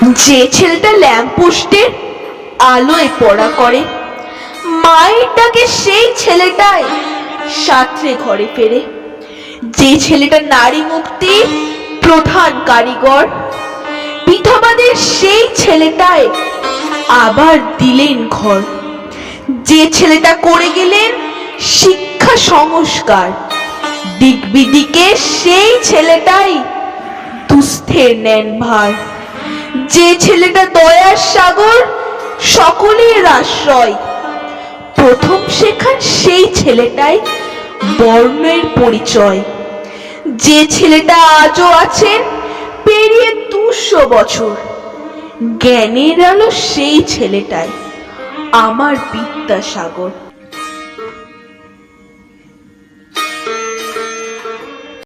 যে ছেলেটা ল্যাম্পপোস্টের আলোয় পড়া করে মায়ের ডাকে সেই ছেলেটাই সাঁতরে ঘরে ফেরে। যে ছেলেটা নারী মুক্তি প্রধান কারিগর বিধবাদের সেই ছেলেটাই আবার দিলেন ঘর। যে ছেলেটা করে গেলেন শিক্ষা সংস্কার দিক বিদিকে সেই ছেলেটাই দুস্থের নেন ভার। যে ছেলেটা দয়ার সাগর, সকলের আশ্রয়। প্রথম শেখান সেই ছেলেটাই বর্ণের পরিচয়। যে ছেলেটা আজও আছেন, পেরিয়ে দুশো বছর। জ্ঞানের আলো সেই ছেলেটাই, আমার বিদ্যাসাগর।